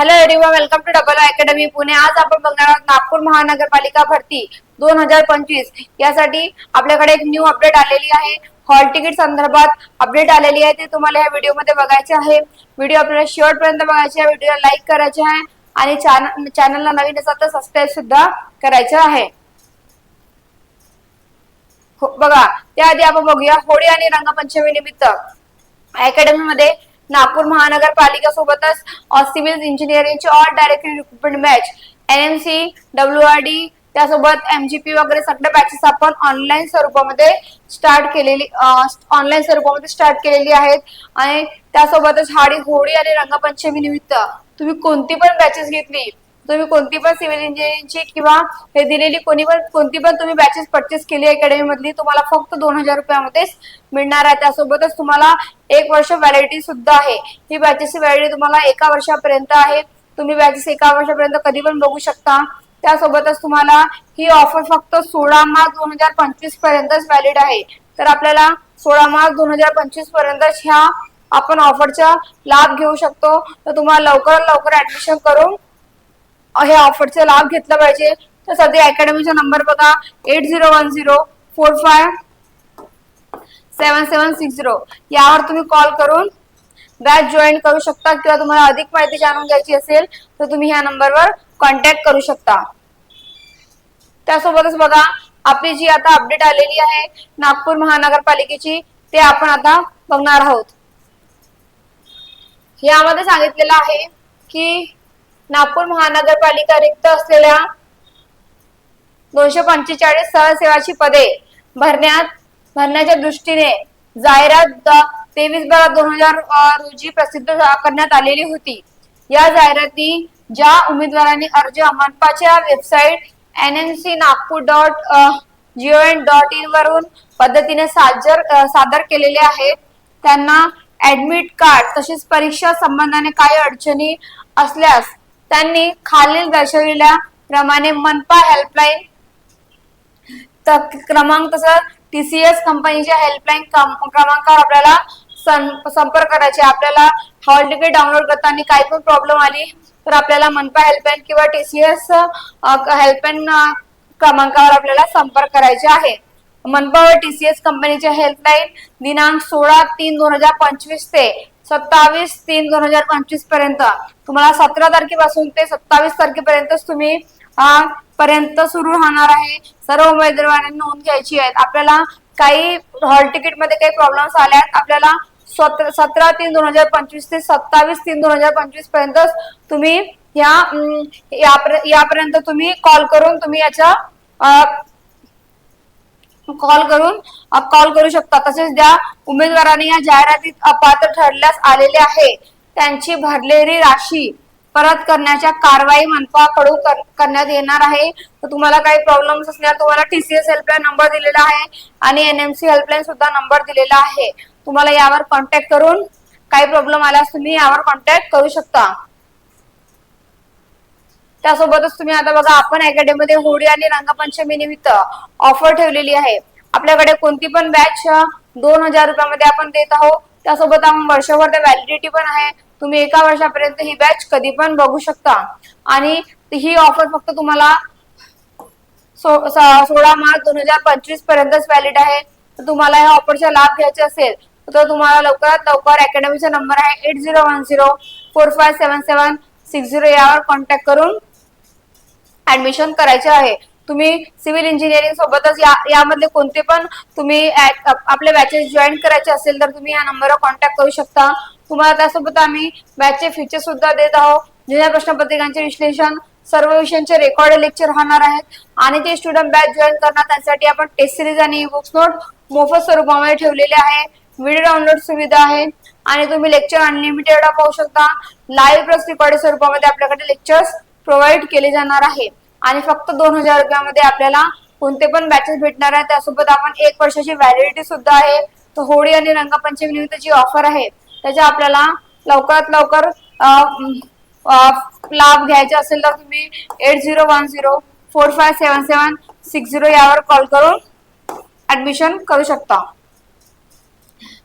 Hello everyone welcome to double academy Pune आज आपण बघणार आहोत नागपूर महानगरपालिका भरती दोन हजार पंचवीस. यासाठी आपल्याकडे एक न्यू अपडेट आलेली आहे. हॉल तिकीट संदर्भात अपडेट आलेली आहे ते तुम्हाला या व्हिडिओमध्ये बघायचे आहे. व्हिडिओ आपल्याला शेवटपर्यंत बघायचे आहे व्हिडिओला लाईक करायचे आहे. आणि चॅनल चॅनलला नवीन असाल तर सबस्क्राईब सुद्धा करायचं आहे. हो- बघा त्याआधी आपण बघूया होळी आणि रंगपंचमी निमित्त. अकॅडमी मध्ये नागपूर महानगरपालिका सोबतच civil इंजिनिअरिंगचे all direct recruitment batch N M C W R D त्यासोबत एमजीपी वगैरे सगळे बॅचेस आपण ऑनलाईन स्वरूपामध्ये स्टार्ट केलेली ऑनलाईन स्वरूपामध्ये स्टार्ट केलेली आहेत. आणि त्यासोबतच हाडी होळी आणि रंगपंचमी निमित्त तुम्ही कोणती पण बॅचेस घेतली तुम्ही कोणती पण सिव्हिल इंजिनिअरिंगची किंवा हे दिलेली कोणी पण कोणती पण तुम्ही बॅचेस परचेस केली अकॅडमी मधली तुम्हाला फक्त दोन हजार रुपयामध्येच मिळणार आहे. त्यासोबतच तुम्हाला एक वर्ष व्हॅलिडिटी सुद्धा आहे. ही बॅचेसची व्हॅलिडिटी तुम्हाला एका वर्षापर्यंत आहे. तुम्ही बॅचेस एका वर्षापर्यंत कधी पण बघू शकता. त्यासोबतच तुम्हाला ही ऑफर फक्त सोळा मार्च दोन हजार पंचवीस पर्यंतच व्हॅलिड आहे. तर आपल्याला सोळा मार्च दोन हजार पंचवीस पर्यंतच ह्या आपण ऑफरचा लाभ घेऊ शकतो. तर तुम्हाला लवकरात लवकर ऍडमिशन करून हे ऑफरचा लाभ घेतला पाहिजे. तर सध्या अकॅडमीचा नंबर बघा eight zero one zero four five seven seven six zero यावर तुम्ही कॉल करून बॅच जॉईन करू शकता किंवा तुम्हाला अधिक माहिती जाणून घ्यायची असेल तर तुम्ही ह्या नंबरवर कॉन्टॅक्ट करू शकता. त्यासोबतच बघा आपली जी आता अपडेट आलेली आहे नागपूर महानगरपालिकेची ते आपण आता बघणार आहोत. यामध्ये सांगितलेलं आहे की नागपूर महानगरपालिका रिक्त असलेल्या दोनशे पंचेचाळीस सहसेवाची पदे भरण्यात भरण्याच्या दृष्टीने जाहिरात तेवीस बारा दोन हजार रोजी प्रसिद्ध करण्यात आलेली होती. या जाहिराती ज्या उमेदवारांनी अर्ज मनपाच्या website N N C Nagpur dot G O N dot in वरून पद्धतीने सादर सादर केलेले आहेत. त्यांना ऍडमिट कार्ड तसेच परीक्षा संबंधाने काही अडचणी असल्यास त्यांनी खालील दर्शविलेल्या प्रमाणे मनपा हेल्पलाईन क्रमांक तसं टीसीएस कंपनीच्या हेल्पलाईन क्रमांकावर आपल्याला संपर्क करायचे. आपल्याला हॉल तिकीट डाउनलोड करताना काही पण प्रॉब्लेम आली तर आपल्याला मनपा हेल्पलाईन किंवा टीसीएस हेल्पलाईन क्रमांकावर आपल्याला संपर्क करायचे आहे. मनपा व टीसीएस कंपनीच्या हेल्पलाईन दिनांक सोळा तीन दोन हजार पंचवीस ते सत्तावीस तीन दोन हजार पंचवीसपर्यंत. तुम्हाला सतरा तारखेपासून ते सत्तावीस तारखेपर्यंतच तुम्ही पर्यंत सुरू राहणार आहे. सर्व उमेदवारांनी नोंद घ्यायची आहेत. आपल्याला काही हॉल तिकीटमध्ये काही प्रॉब्लेम्स आल्यात आपल्याला सतरा तीन दोन हजार पंचवीस ते सत्तावीस तीन दोन हजार पंचवीसपर्यंत तुम्ही या यापर्यंत तुम्ही कॉल करून तुम्ही याच्या कॉल करून कॉल करू शकता. तसेच ज्या उमेदवारांनी या जाहिरातीत अपात्र ठरल्यास आलेले आहे. त्यांची भरलेली राशी परत करण्याच्या कारवाई मनपाकडून करण्यात येणार आहे. तर तुम्हाला काही प्रॉब्लेम्स असल्यास तुम्हाला टीसीएस हेल्पलाईन नंबर दिलेला आहे आणि एनएमसी हेल्पलाईन सुद्धा नंबर दिलेला आहे. तुम्हाला यावर कॉन्टॅक्ट करून काही प्रॉब्लेम आल्यास तुम्ही यावर कॉन्टॅक्ट करू शकता. त्यासोबतच तुम्ही आता बघा आपण अकॅडमीमध्ये होळी आणि रंगपंचमी निमित्त ऑफर ठेवलेली आहे. आपल्याकडे कोणती पण बॅच दोन हजार रुपयामध्ये आपण देत आहोत. त्यासोबत आपण वर्षभर व्हॅलिडिटी पण आहे. तुम्ही एका वर्षापर्यंत ही बॅच कधी पण बघू शकता. आणि ही ऑफर फक्त तुम्हाला सोळा मार्च दोन हजार पंचवीस पर्यंतच व्हॅलिड आहे. तर तुम्हाला या ऑफरचा लाभ घ्यायचा असेल तर तुम्हाला लवकरात लवकर अकॅडमीचा नंबर आहे eight zero one zero four five seven seven six zero यावर कॉन्टॅक्ट करून ऍडमिशन करायचे आहे. तुम्ही सिव्हिल इंजिनिअरिंग सोबतच या यामधले कोणते पण तुम्ही आपले बॅचेस जॉईन करायचे असेल तर तुम्ही या नंबरवर कॉन्टॅक्ट करू शकता. तुम्हाला त्यासोबत आम्ही बॅचचे फीचर सुद्धा देत आहोत. जुन्या प्रश्नपत्रिकांचे विश्लेषण सर्व विषयांचे रेकॉर्ड लेक्चर राहणार आहेत. आणि ते स्टुडंट बॅच जॉईन करणार त्यासाठी आपण टेस्ट सिरीज आणि बुक्स नोट मोफत स्वरूपामध्ये ठेवलेले आहे. व्हिडिओ डाउनलोड सुविधा आहे. आणि तुम्ही लेक्चर अनलिमिटेड पाहू शकता. लाईव्ह प्लस रेकॉर्ड स्वरूपामध्ये आपल्याकडे लेक्चर्स प्रोव्हाइड केले जाणार आहे. आणि फक्त दोन हजार रुपयामध्ये आपल्याला कोणते पण बॅचेस भेटणार आहे. त्यासोबत आपण एक वर्षाची व्हॅलिडिटी सुद्धा आहे. तर होळी आणि रंगपंचमी निमित्त जी ऑफर आहे त्याच्या आपल्याला लवकरात लवकर लाभ घ्यायचा असेल तर तुम्ही eight zero one zero four five seven seven six zero यावर कॉल करून ऍडमिशन करू शकता.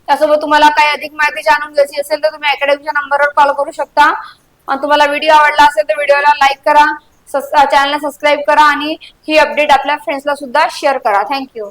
त्यासोबत तुम्हाला काही अधिक माहिती जाणून घ्यायची असेल तर तुम्ही अकॅडमीच्या नंबरवर कॉल करू शकता. आणि तुम्हाला व्हिडिओ आवडला असेल तर व्हिडिओला लाईक करा. चॅनलला सबस्क्राईब करा आणि ही अपडेट आपल्या फ्रेंड्सला सुद्धा शेअर करा. थँक्यू